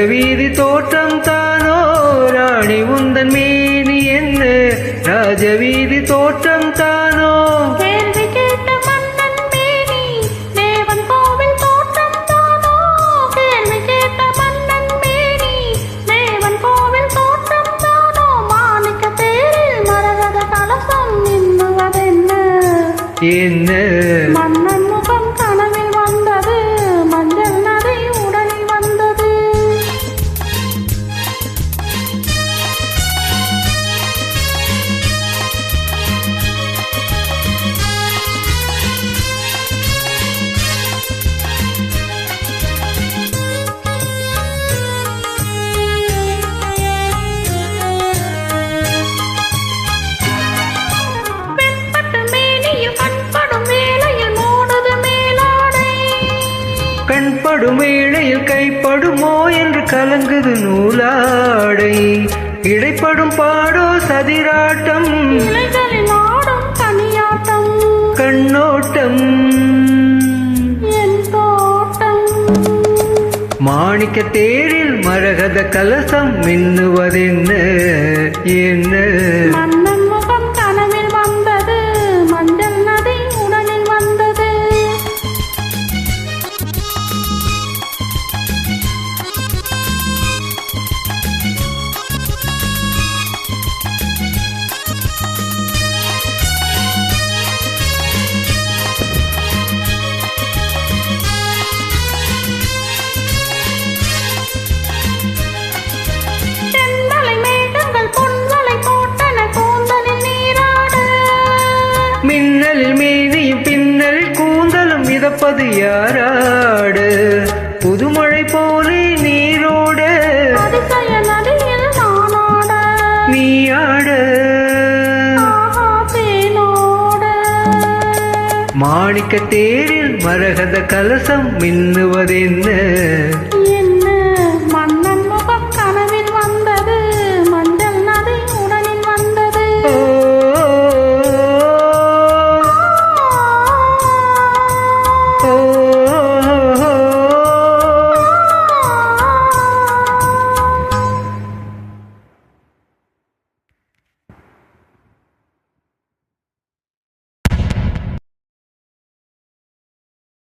ராஜவீதி தோற்றம் தானோ? ராணி உந்தன் மீனி என்ன? ராஜவீதி தோற்றம் தானோ? கேள்வி கண்படும் வேளையில் கைப்படுமோ என்று கலங்குது நூலாடை. இடைப்படும் பாடோ சதிராட்டம். கண்ணோட்டம். மாணிக்க தேரில் மரகத கலசம் மின்னுவதென்ன? என்ன? மின்னலில் மீனியும் பின்னல் கூந்தலும் மிதப்பது யாராடு? புதுமழை போலே நீரோட நீயாட? மாணிக்க தேரில் மரகத கலசம் மின்னுவதென்ன